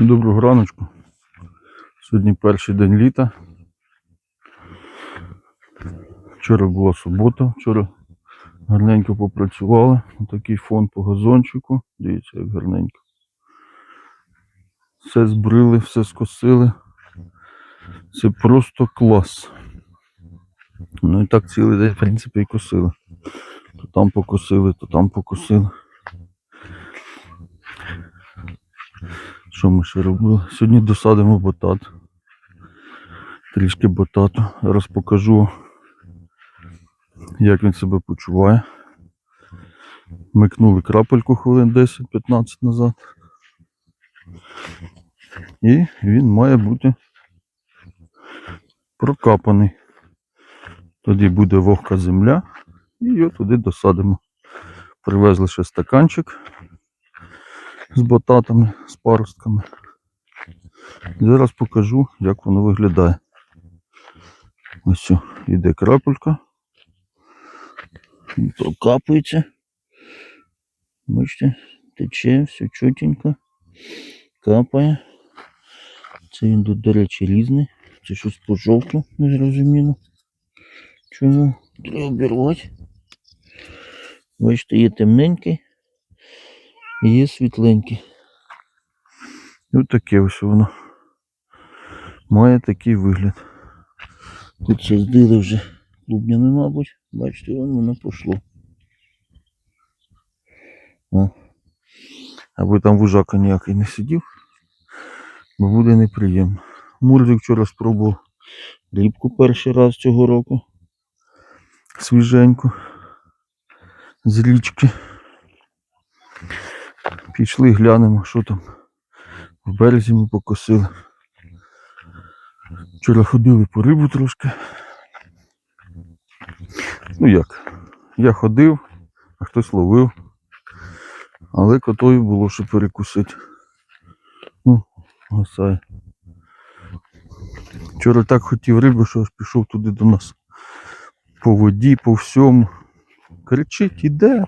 Доброго раночку. Сьогодні перший день літа. Вчора була субота, вчора гарненько попрацювали. Такий фон по газончику. Дивіться, як гарненько. Все збрили, все скосили. Це просто клас. Ну і так цілий день, в принципі, і косили. То там покосили, то там покосили. Що ми ще робили? Сьогодні досадимо батат. Трішки батату. Зараз покажу, як він себе почуває. Микнули крапельку хвилин 10-15 назад. І він має бути прокапаний. Тоді буде вогка земля і його туди досадимо. Привезли ще стаканчик з бататами, з паростками. Зараз покажу, як воно виглядає. Ось іде крапелька. Прокапується. Бачите, тече, все чотенько. Капає. Це він тут, до речі, різний. Це щось пожовкло, незрозуміло. Чому? Треба обірвати. Бачите, є темненький. І є світленький. І от таке ось воно. Має такий вигляд. Тут це здили вже клубнями, мабуть. Бачите, вон воно пішло. О. Аби там вужака ніякий не сидів, бо буде неприємно. Мурзик вчора спробував рібку перший раз цього року. Свіженьку. З річки. Пішли глянемо, що там. В березі ми покосили. Вчора ходили по рибу трошки. Ну як? Я ходив, а хтось ловив. Але котою було що перекусити. Ну, гасає. Вчора так хотів риби, що аж пішов туди до нас. По воді, по всьому. Кричить, іде.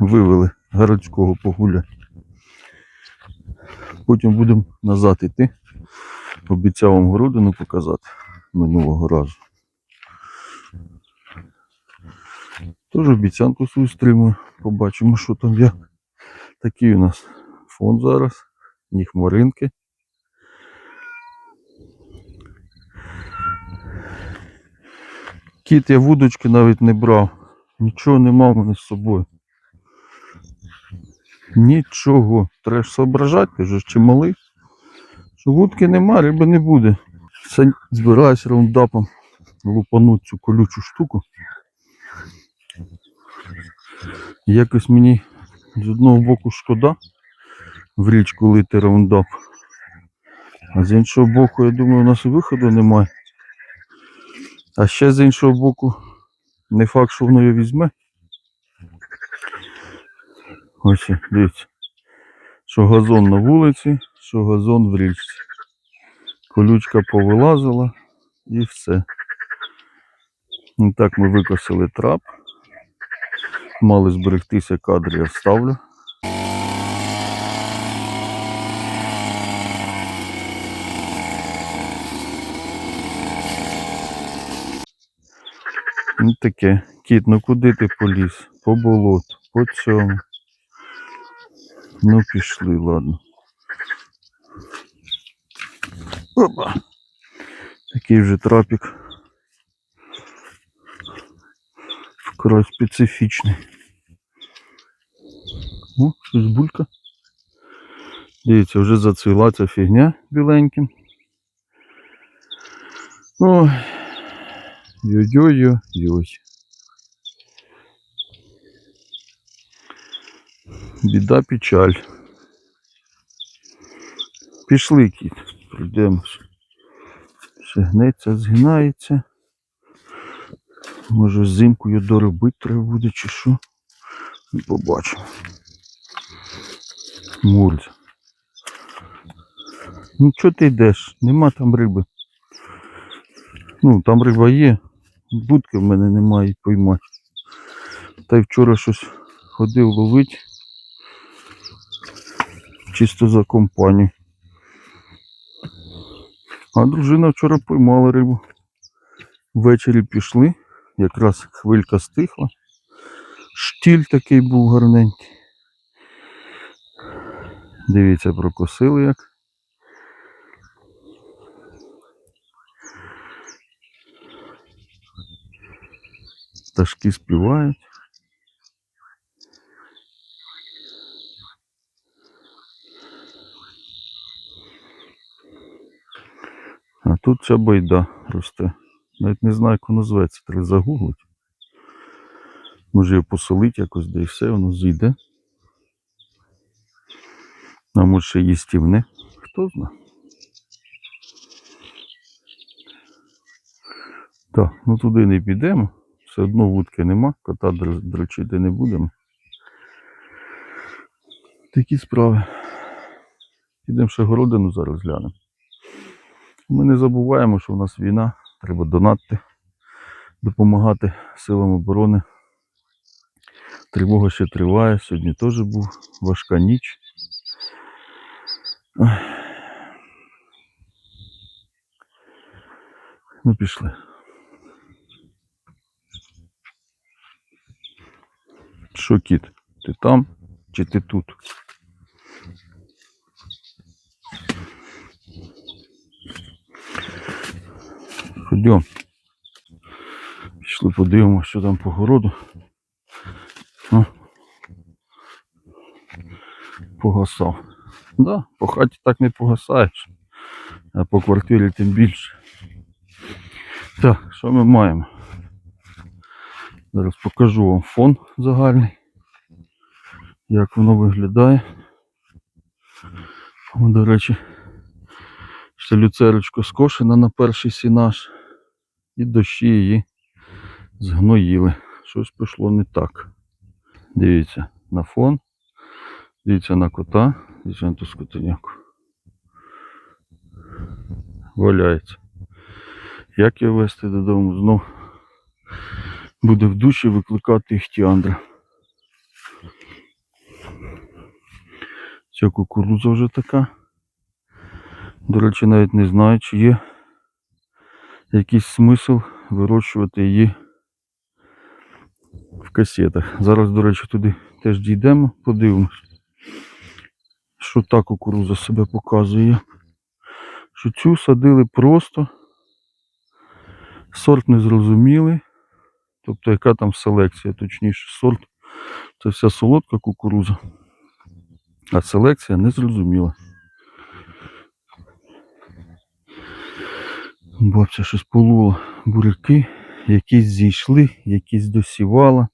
Вивели городського погуляти. Потім будемо назад іти. Обіцяв вам городину показати минулого разу. Тож обіцянку свою стримую. Побачимо, що там як. Такий у нас фон зараз. Ні хмаринки. Кіт я вудочки навіть не брав. Нічого нема в мене з собою. Нічого. Треба ж соображати, ти ж чималий. Що вудки нема, риби не буде. Все збираюсь раундапом лупануть цю колючу штуку. Якось мені з одного боку шкода в річку лити раундап. А з іншого боку, я думаю, у нас виходу немає. А ще з іншого боку, не факт, що воно його візьме. Ось, дивіться. Що газон на вулиці, що газон в річці. Колючка повилазила і все. І так ми викосили трап. Мали зберегтися кадри, я вставлю. Ну таке. Кіт, ну куди ти поліз? По болоту, по цьому. Ну пішли, ладно. Опа. Такий вже трапік. Вкрай специфічний. О, щось булька. Дивіться, вже зацвіла ця фігня біленьким. Ой. Йой-йой-йой. Біда печаль. Пішли кіт, пройдемось. Ще гнеться, згинається. Може зимку його доробити треба буде чи що. Ну, Побачимо. Мурз. Ну чого ти йдеш? Нема там риби. Ну, там риба є. Будки в мене немає поймати. Та й вчора щось ходив ловить. Чисто за компанію. А дружина вчора поймала рибу. Ввечері пішли, якраз хвилька стихла. Штіль такий був гарненький. Дивіться, прокосили як. Пташки співають. Тут ця байда росте. Навіть не знаю, як воно зветься, треба загуглити. Може його посолить якось, де і все, воно зійде. А може їстівне. Хто знає. Так, ну туди не підемо. Все одно вудки нема, кота дрочити не будемо. Такі справи. Підемо ще городину зараз глянемо. Ми не забуваємо, що в нас війна, треба донатити, допомагати силам оборони. Тривога ще триває, сьогодні теж був важка ніч. Ну, пішли. Що, кіт? Ти там чи ти тут? Ходімо. Пішли подивимося, що там по городу. О. Погасав. Да, по хаті так не погасаєш. А по квартирі тим більше. Так, що ми маємо? Зараз покажу вам фон загальний. Як воно виглядає. О, до речі, ще люцерочка скошена на перший сінаж. І дощі її згноїли. Щось пішло не так. Дивіться на фон. Дивіться на кота. Дивіться на ту скотиняку. Валяється. Як його вести додому? Знов буде в душі викликати іхтіандра. Ця кукурудза вже така. До речі, навіть не знаю, чи є якийсь смисл вирощувати її в касетах. Зараз, до речі, туди теж дійдемо, подивимось, що та кукурудза себе показує. Що цю садили просто, сорт не зрозумілий. Тобто яка там селекція, точніше, сорт це вся солодка кукуруза, а селекція не зрозуміла. Бабця щось полула буряки, якісь зійшли, якісь досівала.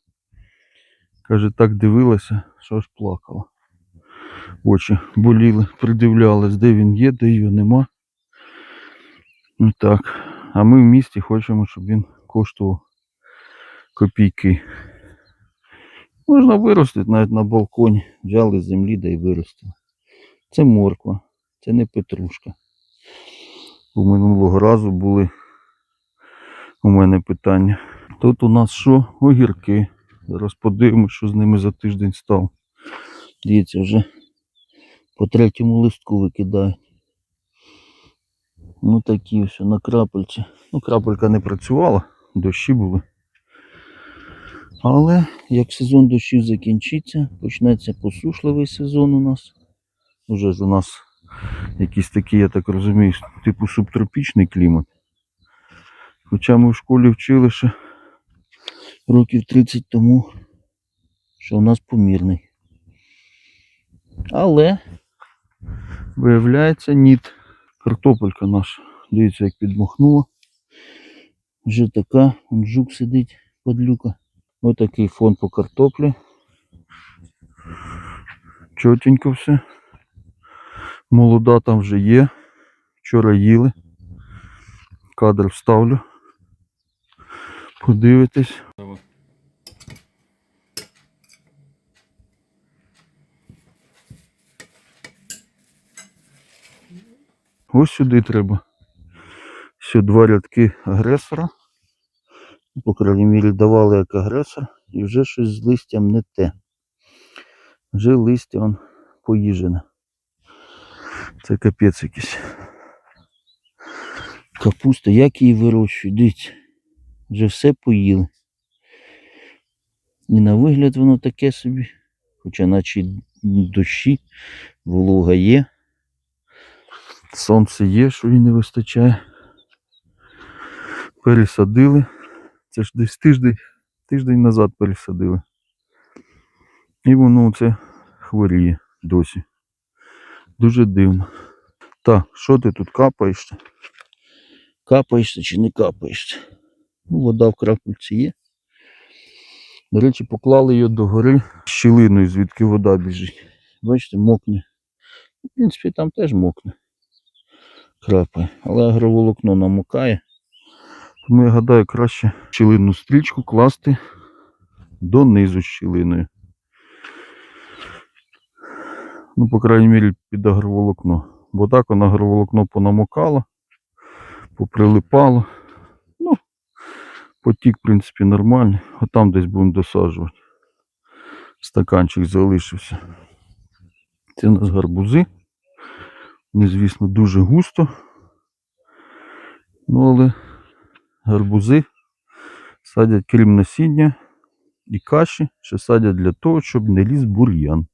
Каже, так дивилася, що аж плакала. Очі боліли, придивлялась, де він є, де його нема. Ну так. А ми в місті хочемо, щоб він коштував копійки. Можна виростити навіть на балконі. Взяли з землі да й виростили. Це морква, це не петрушка. Бо минулого разу були у мене питання. Тут у нас що? Огірки. Зараз подивимось, що з ними за тиждень стало. Дивіться, вже по третьому листку викидають. Ну такі ось на крапельці. Ну, крапелька не працювала, дощі були. Але як сезон дощів закінчиться, почнеться посушливий сезон у нас. Уже ж у нас якийсь такий, я так розумію, типу субтропічний клімат. Хоча ми в школі вчили ще років 30 тому, що у нас помірний. Але виявляється ніт. Картопелька наша. Дивіться, як підмахнула. Вже така, он жук сидить, подлюка. Ось такий фон по картоплі. Чотенько все. Молода там вже є. Вчора їли. Кадр вставлю. Подивитись. Ось сюди треба. Ще два рядки агресора. По крайній мірі давали як агресор. І вже щось з листям не те. Вже листя он поїжене. Це капець якийсь. Капуста, як її вирощують, дивіться. Вже все поїли. І на вигляд воно таке собі. Хоча наче дощі, волога є. Сонце є, що їй не вистачає. Пересадили. Це ж десь тиждень, тиждень назад пересадили. І воно це хворіє досі. Дуже дивно. Так, що ти тут капаєшся? Капаєшся чи не капаєшся? Ну, вода в крапельці є. До речі, поклали її догори щілиною, звідки вода біжить. Бачите, мокне. В принципі, там теж мокне. Крапає. Але агроволокно намокає. Тому я гадаю, краще щілинну стрічку класти донизу щілиною. Ну, по крайній мірі, під агроволокно. Бо так воно агроволокно понамокало, поприлипало. Ну, потік, в принципі, нормальний. А там десь будемо досаджувати. Стаканчик залишився. Це у нас гарбузи. Вони, звісно, дуже густо. Ну, але гарбузи садять крім насіння і каші, ще садять для того, щоб не ліз бур'ян.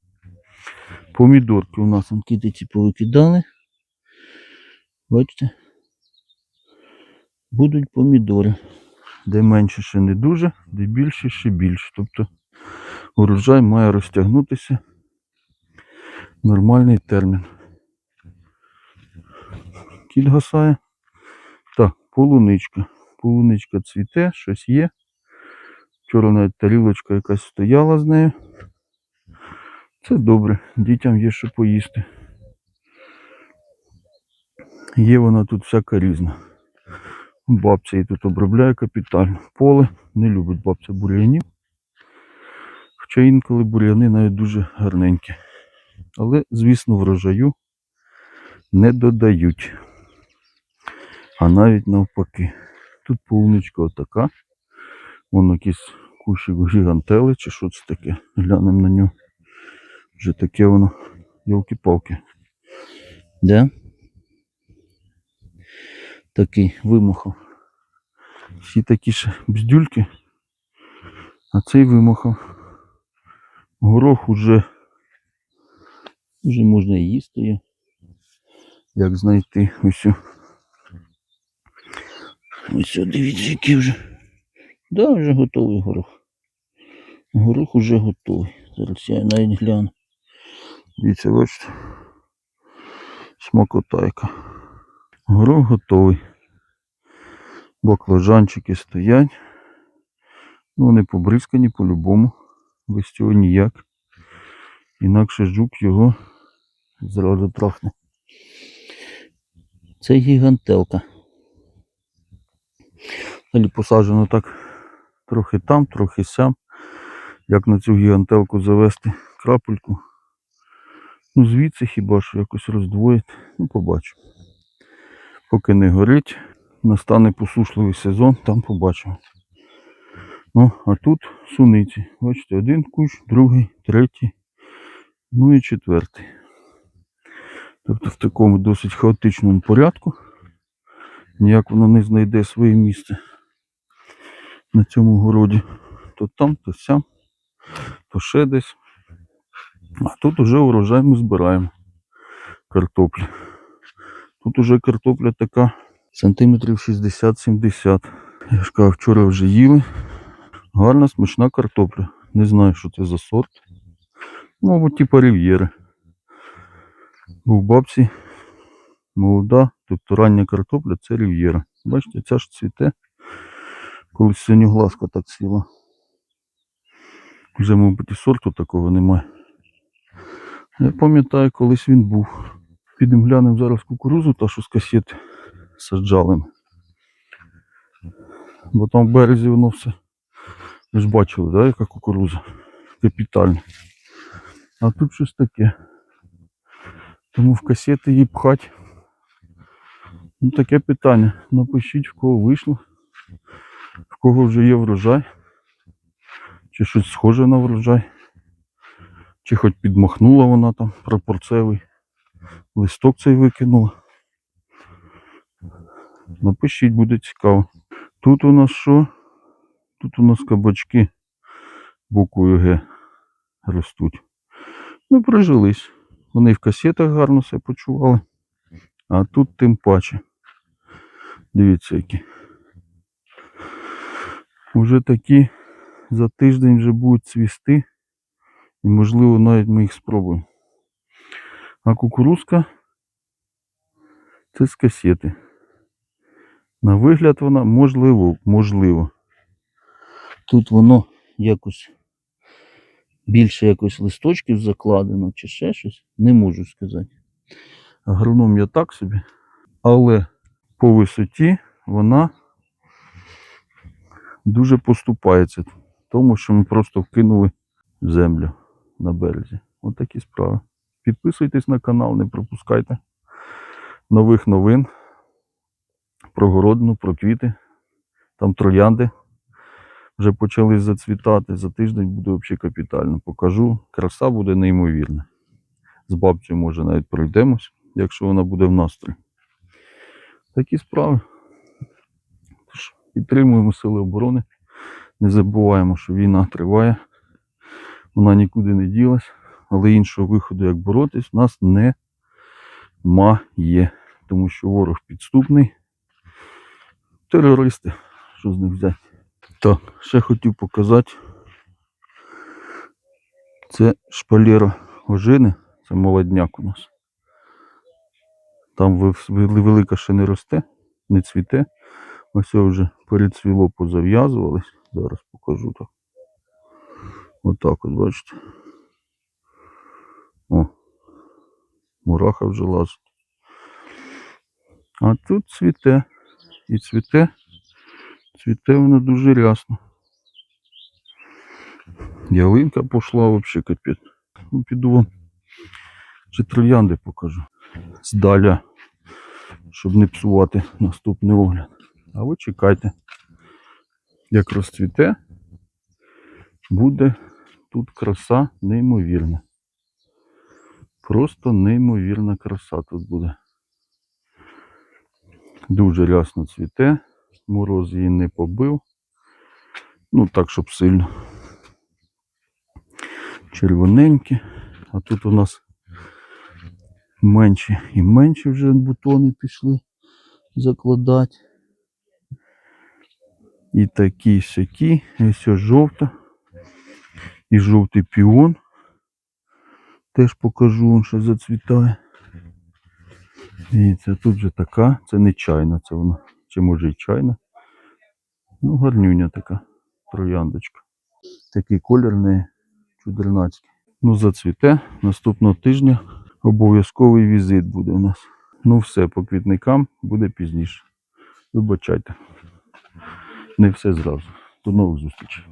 Помідорки у нас там китиці повикидали. Бачите? Будуть помідори. Де менше ще не дуже, де більше ще більше. Тобто урожай має розтягнутися нормальний термін. Кіт гасає. Так, полуничка. Полуничка цвіте, щось є. Вчора навіть тарілочка якась стояла з нею. Це добре, дітям є що поїсти. Є вона тут всяка різна. Бабця її тут обробляє капітально. Поле не любить бабця бур'янів. Хоча інколи бур'яни навіть дуже гарненькі. Але, звісно, врожаю не додають. А навіть навпаки. Тут полуничка отака. Вон якийсь кущик гігантели, чи що це таке. Глянемо на нього. Вже таке воно. Йолки-палки. Да? Такий вимахав. Всі такі ж бздюльки. А цей вимахав. Горох уже, вже можна і їсти. Як знайти ось. Ось дивіться, який вже. Да, вже готовий горох. Горох уже готовий. Зараз я навіть гляну. Дивіться, бачите. Смакотайка. Горох готовий. Баклажанчики стоять. Ну, вони побризкані по-любому. Без цього ніяк. Інакше жук його зразу трахне. Це гігантелка. Далі посаджено так трохи там, трохи сям. Як на цю гігантелку завести крапельку. Ну, звідси хіба що якось роздвоїти. Ну, побачу. Поки не горить, настане посушливий сезон, там побачимо. Ну, а тут суниці. Бачите, один кущ, другий, третій, ну і четвертий. Тобто в такому досить хаотичному порядку. Ніяк воно не знайде своє місце на цьому городі. То там, то сям, то ще десь. А тут уже урожай ми збираємо картоплі. Тут уже картопля така сантиметрів 60-70. Я ж кажу, вчора вже їли. Гарна смачна картопля. Не знаю, що це за сорт. Мабуть, типа рів'єри. Бо в бабці молода, тобто рання картопля це рів'єра. Бачите, ця ж цвіте. Колись синьоглазка так сіла. Вже, мабуть, і сорту такого немає. Я пам'ятаю, колись він був. Підемо глянемо зараз кукурузу, та що з касет саджали. Бо там в березі воно все. Ви ж бачили, да, яка кукуруза? Капітальна. А тут щось таке. Тому в касети її пхать. Ну таке питання. Напишіть, в кого вийшло, в кого вже є врожай. Чи щось схоже на врожай. Чи хоч підмахнула вона там прапорцевий. Листок цей викинула. Напишіть, буде цікаво. Тут у нас що? Тут у нас кабачки буквою Г ростуть. Ну, прижились. Вони в касетах гарно себе почували. А тут тим паче. Дивіться, які. Уже такі за тиждень вже будуть цвісти. І можливо навіть ми їх спробуємо. А кукурузка це з касети. На вигляд вона можливо, можливо. Тут воно якось більше якось листочків закладено чи ще щось. Не можу сказати. Агроном я так собі. Але по висоті вона дуже поступається тому, що ми просто вкинули в землю на березі. От такі справи. Підписуйтесь на канал, не пропускайте нових новин про городину, про квіти. Там троянди вже почали зацвітати. За тиждень буде взагалі капітально. Покажу. Краса буде неймовірна. З бабцею, може, навіть пройдемось, якщо вона буде в настрої. Такі справи. Тож, підтримуємо Сили оборони. Не забуваємо, що війна триває. Вона нікуди не ділась, але іншого виходу, як боротись, в нас немає. Тому що ворог підступний. Терористи. Що з них взяти? Так, ще хотів показати. Це шпалера ожини, це молодняк у нас. Там велика ще не росте, не цвіте. Ось вже перецвіло, позав'язувались. Зараз покажу так. Отак от, бачите. О, мураха вже лазить. А тут цвіте. І цвіте. Цвіте воно дуже рясно. Ялинка пішла взагалі капець. Ну, піду вам ще троянди покажу. Здаля, щоб не псувати наступний огляд. А ви чекайте. Як розцвіте, буде тут краса неймовірна. Просто неймовірна краса тут буде. Дуже рясно цвіте, мороз її не побив. Ну так, щоб сильно. Червоненькі. А тут у нас менші і менші вже бутони пішли закладати. І такі сякі. І ось жовта. І жовтий піон. Теж покажу, він ще зацвітає. І це тут же така, це не чайна, це вона, чи може і чайна. Ну, гарнюня така трояндочка. Такий колір не чудернацький. Ну, зацвіте. Наступного тижня обов'язковий візит буде у нас. Ну, все, по квітникам буде пізніше. Вибачайте. Не все зразу. До нових зустрічей.